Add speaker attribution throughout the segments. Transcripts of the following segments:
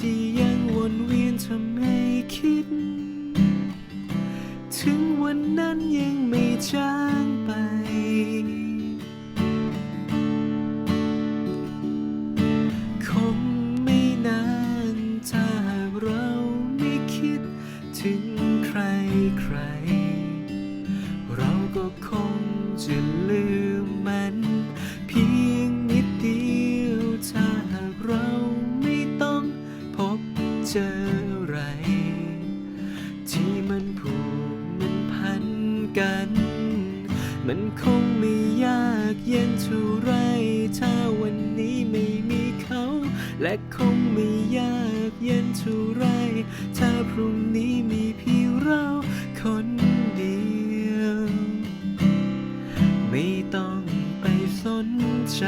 Speaker 1: ที่ยังวนเวียนทำไมคิด ถึงวันนั้นยังไม่จางไป คงไม่นานถ้าเราไม่คิด ถึงใครใคร เราก็คงจะลืม ไร ที่มันผูกมันพันกัน มันคงไม่ยากเย็นเท่าไร ถ้าวันนี้ไม่มีเขา และคงไม่ยากเย็นเท่าไร ถ้าพรุ่งนี้มีเพียงเราคนเดียว ไม่ต้องไปสนใจ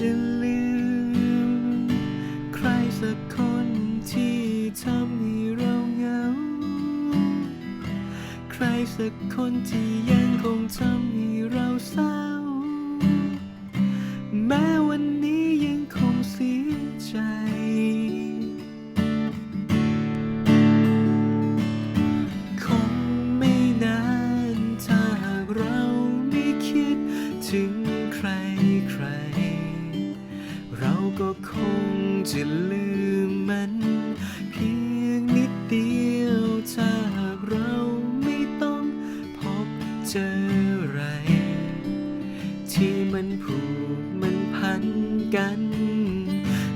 Speaker 1: จะลืม ใครสักคนที่ทำให้เราเหงา ใครสักคนที่ยังคงทำให้เราเศร้า ก็คงจะลืมมัน เพียงนิดเดียวถ้ากเราไม่ต้องพบเจออะไร ที่มันผูกมันพันกัน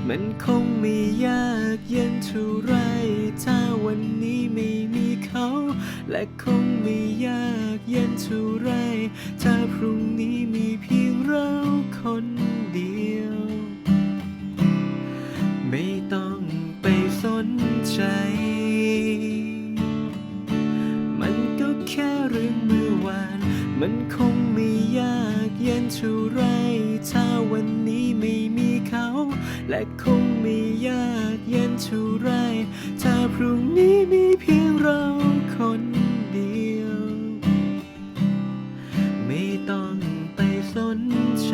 Speaker 1: มันคงไม่ยากเย็นเท่าไร ถ้าวันนี้ไม่มีเขา และคงไม่ยากเย็นเท่าไร ถ้าพรุ่งนี้มีเพียง เป็นเท่าไร ถ้าวันนี้ไม่มีเขา และคงไม่ยากเย็นเท่าไร ถ้าพรุ่งนี้มีเพียงเราคนเดียว ไม่ต้องไปสนใจ